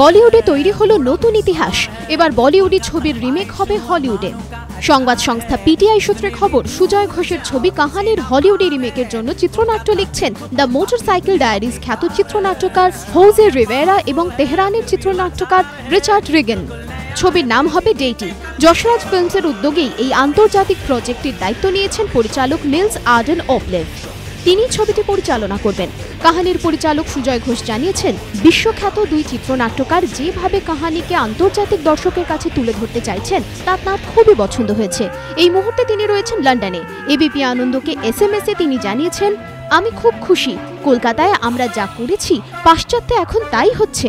বলিউডে তৈরি হলো নতুন ইতিহাস। এবার বলিউডি ছবির রিমেক হবে হলিউডে। সংবাদ সংস্থা পিটিআই সূত্রে খবর, সুজয় ঘোষের ছবি কাহানির হলিউডে রিমেকের জন্য চিত্রনাট্য লিখছেন দ্য মোটরসাইকেল ডায়েরিজ খ্যাত চিত্রনাট্যকার হোজে রিভেরা এবং তেহরানের চিত্রনাট্যকার রিচার্ড রিগেন। ছবির নাম হবে ডেইটি। যশরাজ ফিল্মসের উদ্যোগেই এই আন্তর্জাতিক প্রজেক্টটির দায়িত্ব নিয়েছেন পরিচালক নিলস আর্ডেন ওপলেভ তিনি ছবিটি পরিচালনা করবেন। কাহানির পরিচালক সুজয় ঘোষ জানিয়েছেন, বিশ্বখ্যাত দুই চিত্রনাট্যকার যেভাবে কাহানিকে আন্তর্জাতিক দর্শকের কাছে তুলে ধরতে চাইছেন, তা তাঁর খুবই পছন্দ হয়েছে। এই মুহূর্তে তিনি রয়েছেন লন্ডনে। এবিপি আনন্দকে এস এম এসে তিনি জানিয়েছেন, আমি খুব খুশি। কলকাতায় আমরা যা করেছি, পাশ্চাত্যে এখন তাই হচ্ছে।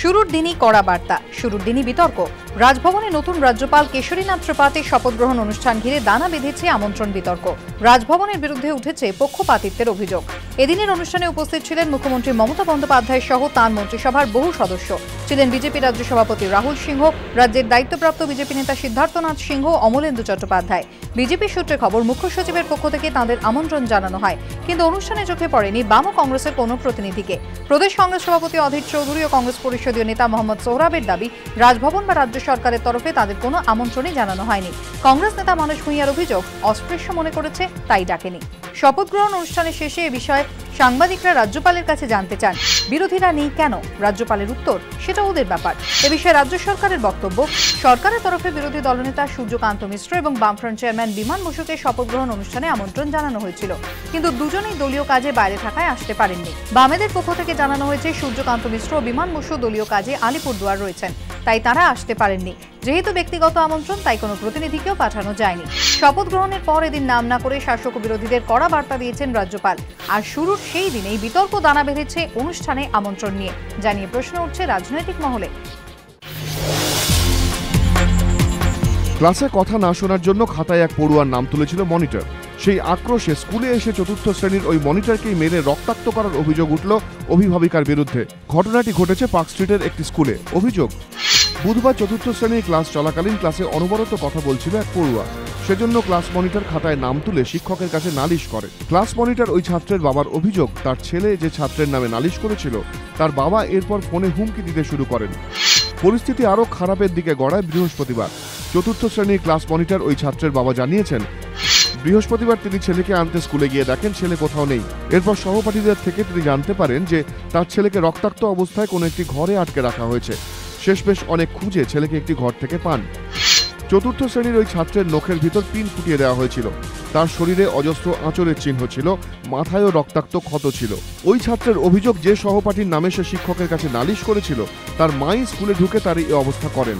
শুরুর দিনই কড়া বার্তা, শুরুর দিনই বিতর্ক। রাজভবনে নতুন রাজ্যপাল কেশরীনাথ ত্রিপাঠীর শপথ গ্রহণ অনুষ্ঠান ঘিরে দানা বেঁধেছে আমন্ত্রণ বিতর্ক। রাজভবনের বিরুদ্ধে উঠেছে পক্ষপাতিত্বের অভিযোগ। এদিনের অনুষ্ঠানে উপস্থিত ছিলেন মুখ্যমন্ত্রী মমতা বন্দ্যোপাধ্যায় সহ তাঁর মন্ত্রিসভার বহু সদস্য। ছিলেন বিজেপি রাজ্য সভাপতি রাহুল সিংহ, রাজ্যের দায়িত্বপ্রাপ্ত বিজেপি নেতা সিদ্ধার্থনাথ সিংহ, অমলেন্দু চট্টোপাধ্যায়। বিজেপি সূত্রে খবর, মুখ্য সচিবের পক্ষ থেকে তাঁদের আমন্ত্রণ জানানো হয়। কিন্তু অনুষ্ঠানে চোখে পড়েনি বাম কংগ্রেসের কোনো প্রতিনিধিকে। প্রদেশ কংগ্রেস সভাপতি অধীর চৌধুরী ও কংগ্রেস পরিষদীয় নেতা মোহাম্মদ সোহরাবের দাবি, রাজভবন বা রাজ্য সরকারের তরফে তাদের কোনো আমন্ত্রণই জানানো হয়নি। কংগ্রেস নেতা মানুষ ভূঁইয়ার অভিযোগ, অস্পৃশ্য মনে করেছে, তাই ডাকেনি। শপথ গ্রহণ অনুষ্ঠানের শেষে এ বিষয়ে সাংবাদিকরা রাজ্যপালের কাছে জানতে চান, বিরোধীরা নেই কেন? রাজ্যপালের উত্তর, সেটা ওদের ব্যাপার। এ বিষয়ে রাজ্য সরকারের বক্তব্য, সরকারের তরফে বিরোধী দলনেতা সূর্যকান্ত মিশ্র এবং বামফ্রন্ট চেয়ারম্যান বিমান বসুকে শপথ গ্রহণ অনুষ্ঠানে আমন্ত্রণ জানানো হয়েছিল। কিন্তু দুজনেই দলীয় কাজে বাইরে থাকায় আসতে পারেননি। বামেদের পক্ষ থেকে জানানো হয়েছে, সূর্যকান্ত মিশ্র ও বিমান বসু দলীয় কাজে আলিপুরদুয়ার রয়েছেন। তাই তারা আসতে পারেননি। যেহেতু ব্যক্তিগত আমন্ত্রণ, তাই কোনো প্রতিনিধিকেও পাঠানো যায়নি। শপথ গ্রহণের পর এদিন নাম না করে শাসক বিরোধীদের কড়া বার্তা দিয়েছেন রাজ্যপাল। আর শুরুর সেই দিনেই বিতর্ক দানা বেঁধেছে অনুষ্ঠানে আমন্ত্রণ নিয়ে জানিয়ে প্রশ্ন উঠছে রাজনৈতিক মহলে। ক্লাসে কথা না শোনার জন্য খাতায় এক পড়ুয়ার নাম তুলেছিল মনিটর। সেই আক্রোশে স্কুলে এসে চতুর্থ শ্রেণির ওই মনিটরকেই মেরে রক্তাক্ত করার অভিযোগ উঠল অভিভাবিকার বিরুদ্ধে। ঘটনাটি ঘটেছে পার্ক স্ট্রিটের একটি স্কুলে। অভিযোগ? বুধবার চতুর্থ শ্রেণির ক্লাস চলাকালীন ক্লাসে অনবরত কথা বলছিল এক পড়ুয়া। সেজন্য ক্লাস মনিটর খাতায় নাম তুলে শিক্ষকের কাছে নালিশ করে। ক্লাস মনিটর ওই ছাত্রের বাবার অভিযোগ, তার ছেলে যে ছাত্রের নামে নালিশ করেছিল, তার বাবা এরপর ফোনে হুমকি দিতে শুরু করেন। পরিস্থিতি আরও খারাপের দিকে গড়ায় বৃহস্পতিবার। চতুর্থ শ্রেণির ক্লাস মনিটর ওই ছাত্রের বাবা জানিয়েছেন, বৃহস্পতিবার তিনি ছেলেকে আনতে স্কুলে গিয়ে দেখেন, ছেলে কোথাও নেই। এরপর সহপাঠীদের থেকে তিনি জানতে পারেন যে, তার ছেলেকে রক্তাক্ত অবস্থায় কোনো একটি ঘরে আটকে রাখা হয়েছে। শেষমেশ অনেক খুঁজে ছেলেকে একটি ঘর থেকে পান। চতুর্থ শ্রেণির ওই ছাত্রের নখের ভিতর পিন ফুটিয়ে দেওয়া হয়েছিল। তার শরীরে অজস্র আঁচড়ের চিহ্ন ছিল, মাথায়ও রক্তাক্ত ক্ষত ছিল। ওই ছাত্রের অভিযোগ যে সহপাঠীর নামে সে শিক্ষকের কাছে নালিশ করেছিল, তার মাই স্কুলে ঢুকে তার এই অবস্থা করেন।